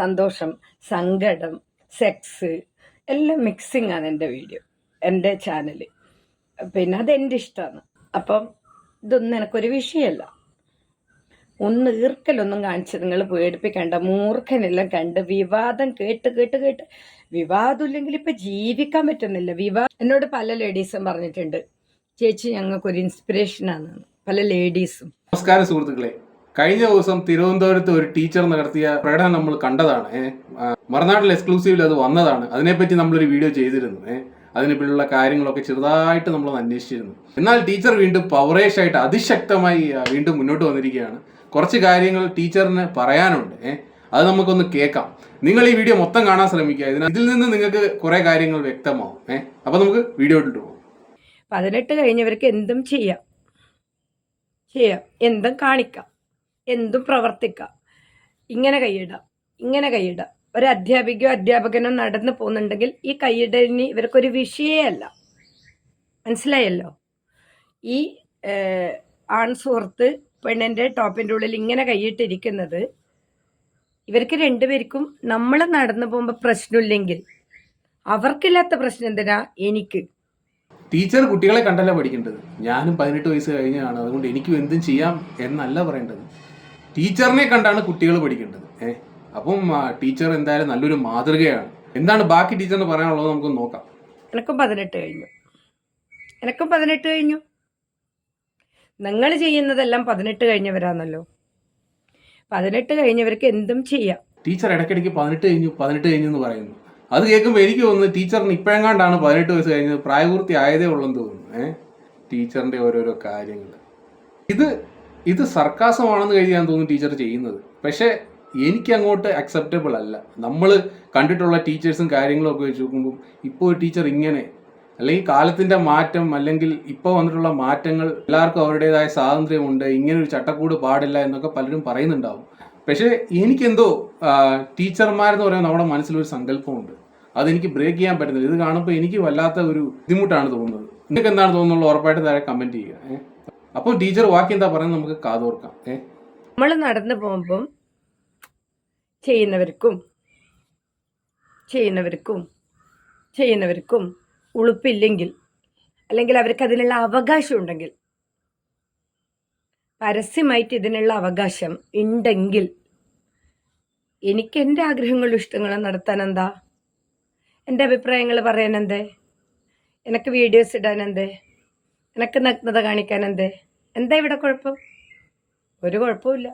സന്തോഷം സങ്കടം സെക്സ് എല്ലാം മിക്സിങ് ആണ് എന്റെ വീഡിയോ എന്റെ ചാനൽ പിന്നെ അതെന്റെ ഇഷ്ടമാണ്. അപ്പം ഇതൊന്നും എനിക്കൊരു വിഷയമല്ല ഒന്ന് ഈർക്കലൊന്നും കാണിച്ച് നിങ്ങൾ പേടിപ്പിക്കേണ്ട മൂർഖനെല്ലാം കണ്ട് വിവാദം കേട്ട് കേട്ട് കേട്ട് വിവാദം ഇല്ലെങ്കിൽ ഇപ്പൊ ജീവിക്കാൻ പറ്റുന്നില്ല. വിവാ എന്നോട് പല ലേഡീസും പറഞ്ഞിട്ടുണ്ട് ചേച്ചി ഞങ്ങൾക്കൊരു ഇൻസ്പിറേഷനാണ് പല ലേഡീസും നമസ്കാരം സുഹൃത്തുക്കളെ. കഴിഞ്ഞ ദിവസം തിരുവനന്തപുരത്ത് ഒരു ടീച്ചർ നടത്തിയ പ്രകടനം നമ്മൾ കണ്ടതാണ്. മറുനാട്ടിൽ എക്സ്ക്ലൂസീവിൽ അത് വന്നതാണ്. അതിനെപ്പറ്റി നമ്മളൊരു വീഡിയോ ചെയ്തിരുന്നു. ഏഹ് അതിനെപ്പറ്റിയുള്ള കാര്യങ്ങളൊക്കെ ചെറുതായിട്ട് നമ്മൾ അന്വേഷിച്ചിരുന്നു. എന്നാൽ ടീച്ചർ വീണ്ടും പവറേഷായിട്ട് അതിശക്തമായി വീണ്ടും മുന്നോട്ട് വന്നിരിക്കുകയാണ്. കുറച്ച് കാര്യങ്ങൾ ടീച്ചറിന് പറയാനുണ്ട്. അത് നമുക്കൊന്ന് കേൾക്കാം. നിങ്ങൾ ഈ വീഡിയോ മൊത്തം കാണാൻ ശ്രമിക്കുക. ഇതിൽ നിന്ന് നിങ്ങൾക്ക് കുറെ കാര്യങ്ങൾ വ്യക്തമാവും. ഏഹ് അപ്പൊ നമുക്ക് വീഡിയോ ഇട്ടിട്ട് പോകാം പതിനെട്ട് കഴിഞ്ഞവർക്ക് എന്തും ചെയ്യാം. ചെയ്യാം. എന്തും കാണിക്കാം. എന്തും പ്രവർത്തിക്കാം. ഇങ്ങനെ കൈയിടാം ഇങ്ങനെ കൈയിടാം. ഒരു അധ്യാപികയോ അധ്യാപകനോ നടന്നു പോകുന്നുണ്ടെങ്കിൽ ഈ കൈയിടലിന് ഇവർക്കൊരു വിഷയമല്ല മനസ്സിലായല്ലോ? ഈ ആൺ സുഹൃത്ത് പെണ്ണിന്റെ ടോപ്പിന്റെ ഉള്ളിൽ ഇങ്ങനെ കൈയിട്ടിരിക്കുന്നത് ഇവർക്ക് രണ്ടുപേർക്കും നമ്മൾ നടന്നു പോകുമ്പോൾ പ്രശ്നമില്ലെങ്കിൽ അവർക്കില്ലാത്ത പ്രശ്നം എന്തിനാ? എനിക്ക്. ടീച്ചർ കുട്ടികളെ കണ്ടല്ല പഠിക്കേണ്ടത്? ഞാനും പതിനെട്ട് വയസ്സ് കഴിഞ്ഞാണ്. അതുകൊണ്ട് എനിക്കും എന്തും ചെയ്യാം എന്നല്ല പറയേണ്ടത്. ടീച്ചറിനെ കണ്ടാണ് കുട്ടികൾ പഠിക്കേണ്ടത്. ഏഹ് അപ്പം ടീച്ചർ എന്തായാലും നല്ലൊരു മാതൃകയാണ്. എന്താണ് ബാക്കി ടീച്ചറിന് പറയാനുള്ളത് നമുക്ക് നോക്കാം. എനക്കും പതിനെട്ട് കഴിഞ്ഞു. എനക്കും പതിനെട്ട് കഴിഞ്ഞു. നിങ്ങൾ ചെയ്യുന്നതെല്ലാം പതിനെട്ട് കഴിഞ്ഞവരാണല്ലോ. പതിനെട്ട് കഴിഞ്ഞവർക്ക് എന്തും ചെയ്യാം. ടീച്ചർ ഇടയ്ക്കിടയ്ക്ക് പതിനെട്ട് കഴിഞ്ഞു പതിനെട്ട് കഴിഞ്ഞു എന്ന് പറയുന്നു. അത് കേൾക്കുമ്പോൾ എനിക്ക് തോന്നുന്നു ടീച്ചറിന് ഇപ്പോഴെങ്ങാണ്ടാണ് പതിനെട്ട് വയസ്സ് കഴിഞ്ഞത് പ്രായപൂർത്തി ആയതേ ഉള്ളെന്ന് തോന്നുന്നു. ഏഹ് ടീച്ചറിന്റെ ഓരോരോ കാര്യങ്ങൾ ഇത് ഇത് സർക്കാസമാണെന്ന് കരുതിയാൻ തോന്നുന്നു ടീച്ചർ ചെയ്യുന്നത്. പക്ഷേ എനിക്ക് അങ്ങോട്ട് അക്സെപ്റ്റബിൾ അല്ല. നമ്മൾ കണ്ടിട്ടുള്ള ടീച്ചേഴ്സും കാര്യങ്ങളും ഒക്കെ വെച്ച് നോക്കുമ്പോൾ ഇപ്പോൾ ടീച്ചർ ഇങ്ങനെ അല്ലെങ്കിൽ കാലത്തിന്റെ മാറ്റം അല്ലെങ്കിൽ ഇപ്പോൾ വന്നിട്ടുള്ള മാറ്റങ്ങൾ എല്ലാവർക്കും അവരുടേതായ സ്വാതന്ത്ര്യമുണ്ട് ഇങ്ങനെ ഒരു ചട്ടക്കൂട് പാടില്ല എന്നൊക്കെ പലരും പറയുന്നുണ്ടാവും. പക്ഷേ എനിക്കെന്തോ ടീച്ചർമാരെന്ന് പറയുമ്പോൾ നമ്മുടെ മനസ്സിലൊരു സങ്കല്പമുണ്ട്. അതെനിക്ക് ബ്രേക്ക് ചെയ്യാൻ പറ്റുന്നില്ല. ഇത് കാണുമ്പോൾ എനിക്ക് വല്ലാത്ത ഒരു ബുദ്ധിമുട്ടാണ് തോന്നുന്നത്. നിങ്ങൾക്ക് എന്താണ് തോന്നുന്നുള്ളത്? ഉറപ്പായിട്ട് താഴെ കമന്റ് ചെയ്യുക. അപ്പോൾ ടീച്ചർ വാക്ക് എന്താ പറയുന്നത്? നമുക്ക് കാതോർക്കാം. ഏ? നമ്മൾ നടന്നു പോകുമ്പം ചെയ്യുന്നവർക്കും ചെയ്യുന്നവർക്കും ചെയ്യുന്നവർക്കും ഉളുപ്പില്ലെങ്കിൽ അല്ലെങ്കിൽ അവർക്ക് അതിനുള്ള അവകാശം ഉണ്ടെങ്കിൽ പരസ്യമായിട്ട് ഇതിനുള്ള അവകാശം ഉണ്ടെങ്കിൽ എനിക്ക് എന്റെ ആഗ്രഹങ്ങളും ഇഷ്ടങ്ങളും നടത്താൻ എന്താ എന്റെ അഭിപ്രായങ്ങൾ പറയാൻ എന്തേ എനിക്ക് വീഡിയോസ് ഇടാൻ എന്തേ എനിക്ക് നഗ്നത കാണിക്കാൻ എന്തേ? എന്താ ഇവിടെ കുഴപ്പം? ഒരു കുഴപ്പമില്ല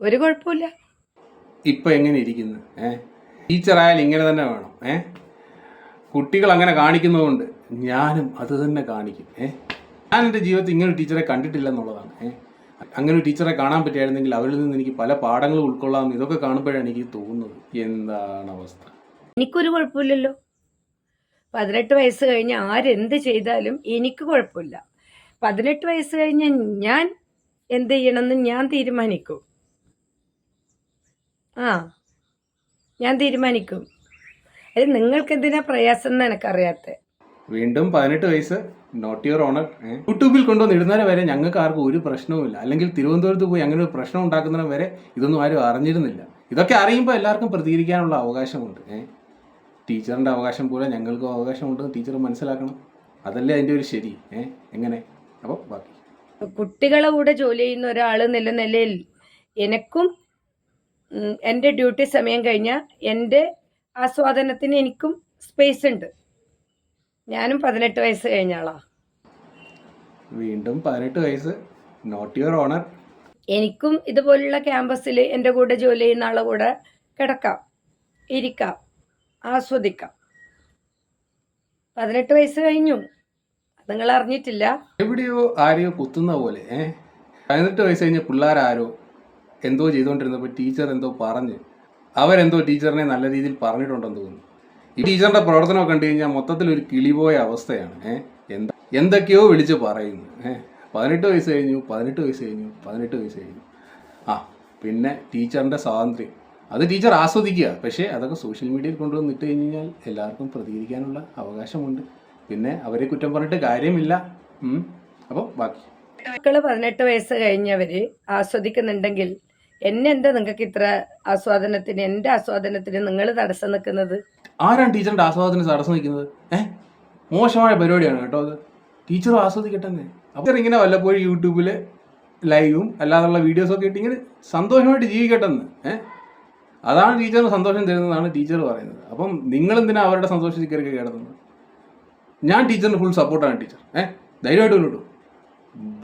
ഒരു കുഴപ്പമില്ല ഇപ്പൊ എങ്ങനെ ഇരിക്കുന്നു? ഏഹ് ടീച്ചറായാലും ഇങ്ങനെ തന്നെ വേണം. ഏ? കുട്ടികൾ അങ്ങനെ കാണിക്കുന്നതുകൊണ്ട് ഞാനും അത് തന്നെ കാണിക്കും. ഏ? ഞാൻ എന്റെ ജീവിതത്തിൽ ഇങ്ങനെ ഒരു ടീച്ചറെ കണ്ടിട്ടില്ല എന്നുള്ളതാണ്. ഏ? അങ്ങനെ ഒരു ടീച്ചറെ കാണാൻ പറ്റിയായിരുന്നെങ്കിൽ അവരിൽ നിന്ന് എനിക്ക് പല പാഠങ്ങളും ഉൾക്കൊള്ളാം. ഇതൊക്കെ കാണുമ്പോഴാണ് എനിക്ക് തോന്നുന്നത്. എന്താണ് അവസ്ഥ? എനിക്കൊരു കുഴപ്പമില്ലല്ലോ. പതിനെട്ട് വയസ്സ് കഴിഞ്ഞ് ആരെന്ത് ചെയ്താലും എനിക്ക് കുഴപ്പമില്ല. പതിനെട്ട് വയസ്സ് കഴിഞ്ഞ് ഞാൻ എന്ത് ചെയ്യണമെന്ന് ഞാൻ തീരുമാനിക്കും. ആ ഞാൻ തീരുമാനിക്കും. അത് നിങ്ങൾക്ക് എന്തിനാ പ്രയാസം എന്ന് എനിക്കറിയാത്ത? വീണ്ടും പതിനെട്ട് വയസ്സ്? നോട്ട് യുവർ ഓണർ യൂട്യൂബിൽ കൊണ്ടുവന്ന് ഇടുന്നവരെ വരെ ഞങ്ങൾക്ക് ആർക്കും ഒരു പ്രശ്നവുമില്ല അല്ലെങ്കിൽ തിരുവനന്തപുരത്ത് പോയി അങ്ങനെ ഒരു പ്രശ്നം ഉണ്ടാക്കുന്നവരെ വരെ ഇതൊന്നും ആരും അറിഞ്ഞിരുന്നില്ല. ഇതൊക്കെ അറിയുമ്പോൾ എല്ലാവർക്കും പ്രതികരിക്കാനുള്ള അവകാശമുണ്ട്. ഏഹ് ടീച്ചറിന്റെ അവകാശം പോലെ ഞങ്ങൾക്കും അവകാശമുണ്ടെന്ന് ടീച്ചർ മനസ്സിലാക്കണം. അതല്ലേ അതിന്റെ ഒരു ശരി. ഏ എങ്ങനെ? അപ്പോൾ ബാക്കി. കുട്ടികളെ കൂടെ ജോലി ചെയ്യുന്ന ഒരാൾ നില നിലയിൽ എനിക്കും എന്റെ ഡ്യൂട്ടി സമയം കഴിഞ്ഞാൽ എന്റെ ആസ്വാദനത്തിന് എനിക്കും സ്പേസ് ഉണ്ട്. ഞാനും പതിനെട്ട് വയസ്സ് കഴിഞ്ഞ ആളാ. വീണ്ടും പതിനെട്ട് വയസ്സ്. നോട്ട് യുവർ ഓണർ എനിക്കും ഇതുപോലുള്ള ക്യാമ്പസിൽ എന്റെ കൂടെ ജോലി ചെയ്യുന്ന ആളെ കൂടെ കിടക്കാം ഇരിക്കാം. ആസ്വദിക്കാം. പതിനെട്ട് വയസ്സ് കഴിഞ്ഞു. നിങ്ങൾ അറിഞ്ഞിട്ടില്ല എവിടെയോ ആരെയോ കുത്തുന്ന പോലെ ഏഹ് പതിനെട്ട് വയസ്സ് കഴിഞ്ഞ പിള്ളേരാരോ എന്തോ ചെയ്തുകൊണ്ടിരുന്നപ്പോൾ ടീച്ചർ എന്തോ പറഞ്ഞ് അവരെന്തോ ടീച്ചറിനെ നല്ല രീതിയിൽ പറഞ്ഞിട്ടുണ്ടെന്ന് തോന്നുന്നു. ഈ ടീച്ചറിന്റെ പ്രവർത്തനം കണ്ടു കഴിഞ്ഞാൽ മൊത്തത്തിൽ ഒരു കിളിപോയ അവസ്ഥയാണ് എന്താ എന്തൊക്കെയോ വിളിച്ച് പറയുന്നു ഏഹ് പതിനെട്ട് വയസ്സ് കഴിഞ്ഞു പതിനെട്ട് വയസ്സ് കഴിഞ്ഞു പതിനെട്ട് വയസ്സ് കഴിഞ്ഞു. ആ പിന്നെ ടീച്ചറിന്റെ സ്വാതന്ത്ര്യം. അത് ടീച്ചർ ആസ്വദിക്കുക. പക്ഷേ അതൊക്കെ സോഷ്യൽ മീഡിയയിൽ കൊണ്ടുവന്നിട്ട് കഴിഞ്ഞ് കഴിഞ്ഞാൽ എല്ലാവർക്കും പ്രതികരിക്കാനുള്ള അവകാശമുണ്ട്. പിന്നെ അവരെ കുറ്റം പറഞ്ഞിട്ട് കാര്യമില്ല. അപ്പോൾ ബാക്കി. മക്കൾ പതിനെട്ട് വയസ്സ് കഴിഞ്ഞവര് ആസ്വദിക്കുന്നുണ്ടെങ്കിൽ എന്നെ എന്താ നിങ്ങൾക്ക് ഇത്ര ആസ്വാദനത്തിന് എന്റെ ആസ്വാദനത്തിന് നിങ്ങൾ തടസ്സം നിൽക്കുന്നത്? ആരാണ് ടീച്ചറിന്റെ ആസ്വാദനത്തിന് തടസ്സം നിൽക്കുന്നത്? ഏഹ് മോശമായ പരിപാടിയാണ് കേട്ടോ അത്. ടീച്ചർ ആസ്വദിക്കട്ടെ അപ്പോൾ ഇങ്ങനെ വല്ലപ്പോഴും യൂട്യൂബിൽ ലൈവും അല്ലാതുള്ള വീഡിയോസൊക്കെ ഇട്ട് ഇങ്ങനെ സന്തോഷമായിട്ട് ജീവിക്കട്ടെ ഏഹ് അതാണ് ടീച്ചറിന് സന്തോഷം തരുന്നതാണ് ടീച്ചർ പറയുന്നത്. അപ്പം നിങ്ങൾ എന്തിനാണ് അവരുടെ സന്തോഷത്തിൽ കയറി കിടന്നത് ഞാൻ ടീച്ചറിന് ഫുൾ സപ്പോർട്ടാണ് ടീച്ചർ. ഏഹ് ധൈര്യമായിട്ട് മുന്നോട്ടു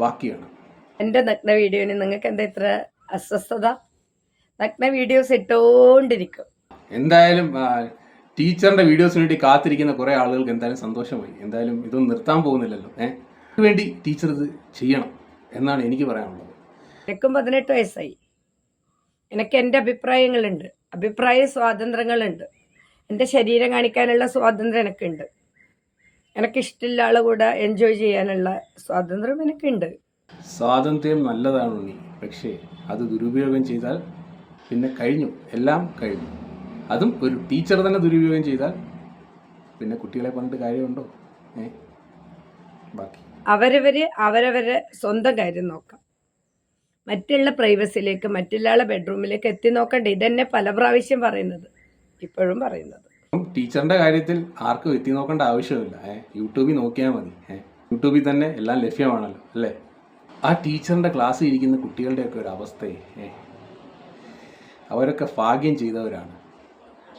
ബാക്കിയാണ്. എന്റെ നഗ്ന വീഡിയോന് നിങ്ങൾക്ക് എന്താ ഇത്ര അസ്വസ്ഥത? നഗ്ന വീഡിയോസ് ഇട്ടോണ്ടിരിക്കും. എന്തായാലും ടീച്ചറിന്റെ വീഡിയോസിന് വേണ്ടി കാത്തിരിക്കുന്ന കുറേ ആളുകൾക്ക് എന്തായാലും സന്തോഷമായി. എന്തായാലും ഇതൊന്നും നിർത്താൻ പോകുന്നില്ലല്ലോ. ഏഹ് വേണ്ടി ടീച്ചർ ഇത് ചെയ്യണം എന്നാണ് എനിക്ക് പറയാനുള്ളത്. എനിക്കും പതിനെട്ട് വയസ്സായി. എനിക്ക് എന്റെ അഭിപ്രായങ്ങളുണ്ട്. അഭിപ്രായ സ്വാതന്ത്ര്യങ്ങളുണ്ട്. എന്റെ ശരീരം കാണിക്കാനുള്ള സ്വാതന്ത്ര്യം എനിക്കുണ്ട്. എനിക്കിഷ്ടമുള്ള ആളെ കൂടെ എൻജോയ് ചെയ്യാനുള്ള സ്വാതന്ത്ര്യം എനിക്കുണ്ട്. സ്വാതന്ത്ര്യം നല്ലതാണ് ഉണ്ണി. പക്ഷേ അത് ദുരുപയോഗം ചെയ്താൽ പിന്നെ കഴിഞ്ഞു. എല്ലാം കഴിഞ്ഞു. അതും ഒരു ടീച്ചർ തന്നെ ദുരുപയോഗം ചെയ്താൽ പിന്നെ കുട്ടികളെ പറഞ്ഞിട്ട് കാര്യമുണ്ടോ? ഏ? ബാക്കി. അവരവര് അവരവരെ സ്വന്തം കാര്യം നോക്കാം. മറ്റുള്ള പ്രൈവസിയിലേക്ക് മറ്റുള്ള ബെഡ്റൂമിലേക്ക് എത്തി നോക്കണ്ട? ഇതന്നെ പല പ്രാവശ്യം പറയുന്നത്. ഇപ്പോഴും പറയുന്നത്. ടീച്ചറിന്റെ കാര്യത്തിൽ ആർക്കും എത്തി നോക്കേണ്ട ആവശ്യമില്ല. യൂട്യൂബിൽ നോക്കിയാൽ മതി. യൂട്യൂബിൽ തന്നെ എല്ലാം ലഭ്യമാണല്ലോ അല്ലേ? ആ ടീച്ചറിന്റെ ക്ലാസ്സിൽ ഇരിക്കുന്ന കുട്ടികളുടെ ഒക്കെ ഒരു അവസ്ഥയെ അവരൊക്കെ ഭാഗ്യം ചെയ്തവരാണ്.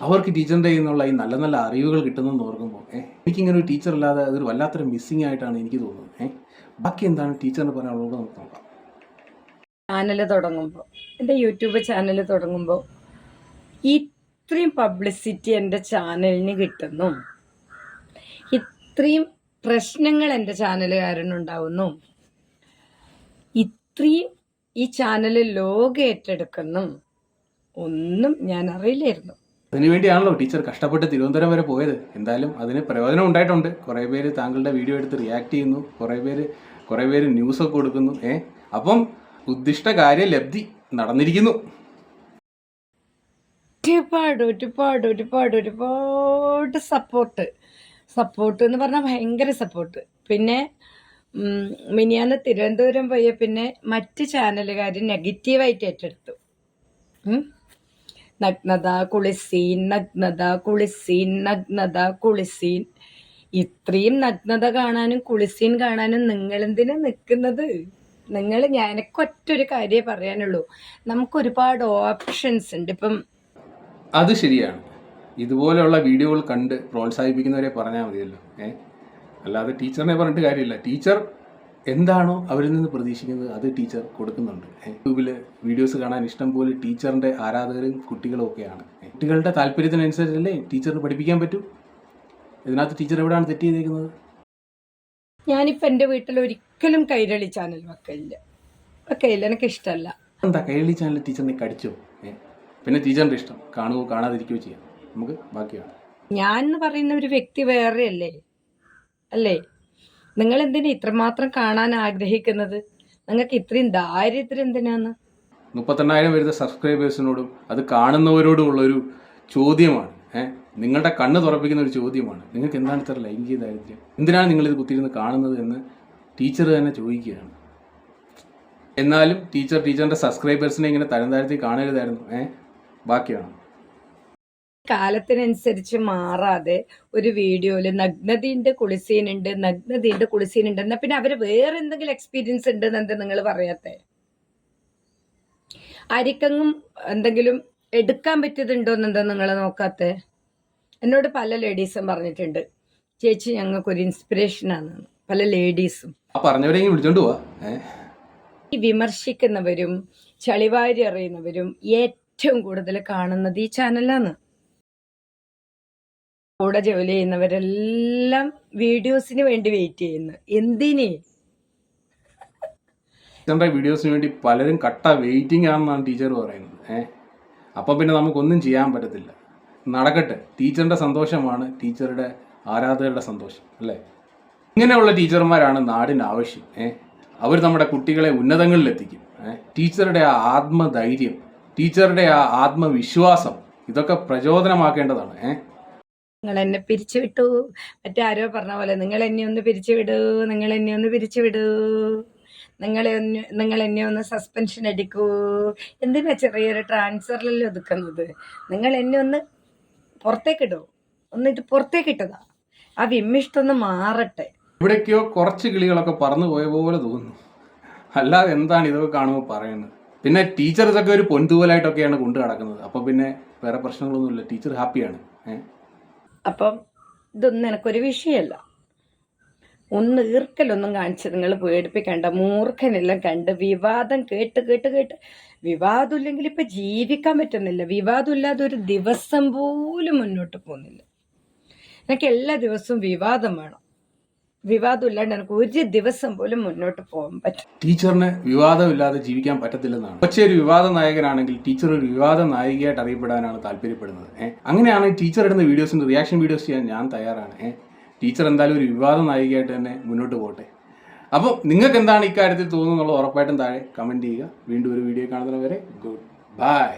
അവർക്ക് ടീച്ചറിന്റെ നിന്നുള്ള ഈ നല്ല നല്ല അറിവുകൾ കിട്ടുന്നെന്ന് ഓർക്കുമ്പോൾ ഏഹ് എനിക്കിങ്ങനെ ഒരു ടീച്ചർ ഇല്ലാതെ അതൊരു വല്ലാത്തൊരു മിസ്സിങ് ആയിട്ടാണ് എനിക്ക് തോന്നുന്നത് ഏഹ് ബാക്കി എന്താണ് ടീച്ചറിന് പറയാനുള്ളത് നമുക്ക് നോക്കാം. ചാനൽ തുടങ്ങുമ്പോൾ എന്റെ യൂട്യൂബ് ചാനൽ തുടങ്ങുമ്പോൾ ഇത്രയും പബ്ലിസിറ്റി എന്റെ ചാനലിന് കിട്ടുന്നു. ഇത്രയും പ്രശ്നങ്ങൾ എന്റെ ചാനൽ കാരണം ഉണ്ടാവുന്നു ഇത്രയും ഈ ചാനൽ ലോകം ഏറ്റെടുക്കുന്നു. ഒന്നും ഞാൻ അറിയില്ലായിരുന്നു. അതിനുവേണ്ടിയാണല്ലോ ടീച്ചർ കഷ്ടപ്പെട്ട് തിരുവനന്തപുരം വരെ പോയത്. എന്തായാലും അതിന് പ്രയോജനം ഉണ്ടായിട്ടുണ്ട്. കുറേ പേര് താങ്കളുടെ വീഡിയോ എടുത്ത് റിയാക്ട് ചെയ്യുന്നു. കുറേ പേര് കുറേ പേര് ന്യൂസൊക്കെ കൊടുക്കുന്നു. ഏ? അപ്പം ഉദ്ദിഷ്ട കാര്യലബ്ധി നടന്നിരിക്കുന്നു. ഒരുപാട് ഒരുപാട് ഒരുപാട് ഒരുപാട് സപ്പോർട്ട് സപ്പോർട്ട് എന്ന് പറഞ്ഞാൽ ഭയങ്കര സപ്പോർട്ട് പിന്നെ മിനിയാന്ന് തിരുവനന്തപുരം പോയ പിന്നെ മറ്റ് ചാനലുകാർ നെഗറ്റീവായിട്ട് ഏറ്റെടുത്തു. നഗ്നത കുളിസീൻ നഗ്നത കുളിസീൻ നഗ്നത കുളിസീൻ. ഇത്രയും നഗ്നത കാണാനും കുളിസീൻ കാണാനും നിങ്ങളെന്തിനാ നിൽക്കുന്നത് നിങ്ങൾ ഞാൻ എനിക്കൊറ്റൊരു കാര്യമേ പറയാനുള്ളൂ. നമുക്ക് ഒരുപാട് ഓപ്ഷൻസ് ഉണ്ട്. ഇപ്പം അത് ശരിയാണ്. ഇതുപോലെയുള്ള വീഡിയോകൾ കണ്ട് പ്രോത്സാഹിപ്പിക്കുന്നവരെ പറഞ്ഞാൽ മതിയല്ലോ. ഏ? അല്ലാതെ ടീച്ചറിനെ പറഞ്ഞിട്ട് കാര്യമില്ല. ടീച്ചർ എന്താണോ അവരിൽ നിന്ന് പ്രതീക്ഷിക്കുന്നത് അത് ടീച്ചർ കൊടുക്കുന്നുണ്ട്. യൂട്യൂബിൽ വീഡിയോസ് കാണാൻ ഇഷ്ടം പോലെ ടീച്ചറിന്റെ ആരാധകരും കുട്ടികളും ഒക്കെയാണ്. കുട്ടികളുടെ താല്പര്യത്തിനനുസരിച്ചല്ലേ ടീച്ചറിന് പഠിപ്പിക്കാൻ പറ്റൂ? ഇതിനകത്ത് ടീച്ചർ എവിടെയാണ് തെറ്റ് ചെയ്തേക്കുന്നത്? ഞാനിപ്പോൾ എന്റെ വീട്ടിൽ ഒരിക്കലും കൈരളി ചാനൽ വെക്കലില്ല. വെക്കലില്ല എനിക്ക് ഇഷ്ടമല്ല എന്താ കൈരളി ചാനൽ ടീച്ചറിനെ കടിച്ചോ? ഏ? പിന്നെ ടീച്ചറിന്റെ ഇഷ്ടം. കാണുകയോ കാണാതിരിക്കുകയോ ചെയ്യാം. നമുക്ക് ബാക്കിയാണ്. ഞാൻ എന്ന് പറയുന്ന ഒരു വ്യക്തി വേറെ അല്ലേ? അല്ലേ നിങ്ങൾ എന്തിനാ ഇത്രമാത്രം കാണാൻ ആഗ്രഹിക്കുന്നത്? നിങ്ങൾക്ക് ഇത്രയും ദാരിദ്ര്യം എന്തിനാന്ന് മുപ്പത്തെണ്ണായിരം വരുന്ന സബ്സ്ക്രൈബേഴ്സിനോടും അത് കാണുന്നവരോടും ഉള്ളൊരു ചോദ്യമാണ്. ഏഹ് നിങ്ങളുടെ കണ്ണ് തുറപ്പിക്കുന്ന ഒരു ചോദ്യമാണ്. നിങ്ങൾക്ക് എന്താണ് ഇത്ര ലൈംഗിക ദാരിദ്ര്യം? എന്തിനാണ് നിങ്ങളിത് കുത്തിയിരുന്ന് കാണുന്നത് എന്ന് ടീച്ചർ തന്നെ ചോദിക്കുകയാണ്. എന്നാലും ടീച്ചർ ടീച്ചറിന്റെ സബ്സ്ക്രൈബേഴ്സിനെ ഇങ്ങനെ തരം താഴ്ത്തി കാണരുതായിരുന്നു. ഏഹ് ബാക്കിയാണ്. കാലത്തിനനുസരിച്ച് മാറാതെ ഒരു വീഡിയോയിൽ നഗ്നതയുണ്ട് കുളിസീനുണ്ട് നഗ്നതയുണ്ട് കുളിസീനുണ്ട് എന്നാ പിന്നെ അവർ വേറെ എന്തെങ്കിലും എക്സ്പീരിയൻസ് ഉണ്ട് എന്താ നിങ്ങൾ പറയാത്തേ? ആരിക്കെങ്കിലും എന്തെങ്കിലും എടുക്കാൻ പറ്റിയതുണ്ടോ എന്നെന്താ നിങ്ങൾ നോക്കാത്തെ? എന്നോട് പല ലേഡീസും പറഞ്ഞിട്ടുണ്ട് ചേച്ചി ഞങ്ങൾക്കൊരു ഇൻസ്പിറേഷനാണ്. പല ലേഡീസും. പറഞ്ഞവരെങ്കിലും വിളിച്ചോണ്ട് പോവാ. ഈ വിമർശിക്കുന്നവരും ചളിവാരി അറിയുന്നവരും ഏറ്റവും കൂടുതൽ കാണുന്നത് ഈ ചാനലാണ് കൂടെ ജോലി ചെയ്യുന്നവരെല്ലാം വീഡിയോസിന് വേണ്ടി വെയിറ്റ് ചെയ്യുന്നു. എന്തിന്? ടീച്ചറിന്റെ വീഡിയോസിന് വേണ്ടി പലരും കട്ട വെയിറ്റിംഗ് ആണെന്നാണ് ടീച്ചർ പറയുന്നത്. ഏഹ് അപ്പം പിന്നെ നമുക്കൊന്നും ചെയ്യാൻ പറ്റത്തില്ല. നടക്കട്ടെ. ടീച്ചറിന്റെ സന്തോഷമാണ് ടീച്ചറുടെ ആരാധകരുടെ സന്തോഷം അല്ലേ? ഇങ്ങനെയുള്ള ടീച്ചർമാരാണ് നാടിന് ആവശ്യം ഏഹ് അവർ നമ്മുടെ കുട്ടികളെ ഉന്നതങ്ങളിലെത്തിക്കും ഏഹ് ടീച്ചറുടെ ആ ആത്മധൈര്യം ടീച്ചറുടെ ആ ആത്മവിശ്വാസം ഇതൊക്കെ പ്രചോദനമാക്കേണ്ടതാണ് ഏഹ് നിങ്ങൾ എന്നെ പിരിച്ചുവിട്ടു. മറ്റാരോ പറഞ്ഞ പോലെ നിങ്ങൾ എന്നെ ഒന്ന് പിരിച്ചുവിടൂ നിങ്ങൾ എന്നെ ഒന്ന് പിരിച്ചുവിടൂ. നിങ്ങളെ ഒന്ന് നിങ്ങൾ എന്നെ ഒന്ന് സസ്പെൻഷൻ അടിക്കൂ. എന്തിനാ ചെറിയൊരു ട്രാൻസ്ഫറിൽ ഒതുക്കുന്നത്? നിങ്ങൾ എന്നെ ഒന്ന് പുറത്തേക്കിടൂ. ഒന്ന് ഇത് പുറത്തേക്കിട്ടതാ. ആ വിമ്മിഷ്ടൊന്ന് മാറട്ടെ. ഇവിടേക്കോ കുറച്ച് കിളികളൊക്കെ പറന്നു പോയ പോലെ തോന്നുന്നു. അല്ലാതെ എന്താണ് ഇതൊക്കെ കാണുമ്പോൾ പറയുന്നത്? പിന്നെ ടീച്ചേഴ്സ് ഒക്കെ ഒരു പൊൻതൂവലായിട്ടൊക്കെയാണ് കൊണ്ടു നടക്കുന്നത്. അപ്പൊ പിന്നെ വേറെ പ്രശ്നങ്ങളൊന്നുമില്ല. ടീച്ചർ ഹാപ്പിയാണ് ഏഹ് അപ്പം ഇതൊന്നും എനിക്കൊരു വിഷയമല്ല. ഒന്ന് ഈർക്കലൊന്നും കാണിച്ച് നിങ്ങൾ പേടിപ്പിക്കണ്ട. മൂർഖനെല്ലാം കണ്ട് വിവാദം കേട്ട് കേട്ട് കേട്ട് വിവാദം ഇല്ലെങ്കിൽ ഇപ്പൊ ജീവിക്കാൻ പറ്റുന്നില്ല. വിവാദം ഇല്ലാതെ ഒരു ദിവസം പോലും മുന്നോട്ട് പോകുന്നില്ല. എനിക്ക് എല്ലാ ദിവസവും വിവാദം വേണം. വിവാദം ഇല്ലാണ്ട് എനിക്ക് ഒരു ദിവസം പോലും മുന്നോട്ട് പോകാൻ പറ്റും ടീച്ചറിന് വിവാദമില്ലാതെ ജീവിക്കാൻ പറ്റത്തില്ലെന്നാണ്. പക്ഷേ ഒരു വിവാദ നായകനാണെങ്കിൽ ടീച്ചർ ഒരു വിവാദ നായികയായിട്ട് അറിയപ്പെടാനാണ് താല്പര്യപ്പെടുന്നത്. അങ്ങനെയാണ് ടീച്ചർ ഇടുന്ന വീഡിയോസിന്റെ റിയാക്ഷൻ വീഡിയോസ് ചെയ്യാൻ ഞാൻ തയ്യാറാണ്. ടീച്ചർ എന്തായാലും ഒരു വിവാദ നായികയായിട്ട് തന്നെ മുന്നോട്ട് പോകട്ടെ അപ്പോൾ നിങ്ങൾക്ക് എന്താണ് ഇക്കാര്യത്തിൽ തോന്നുന്നുള്ളത് ഉറപ്പായിട്ടും താഴെ കമന്റ് ചെയ്യുക. വീണ്ടും ഒരു വീഡിയോ കാണുന്നവരെ ഗുഡ് ബൈ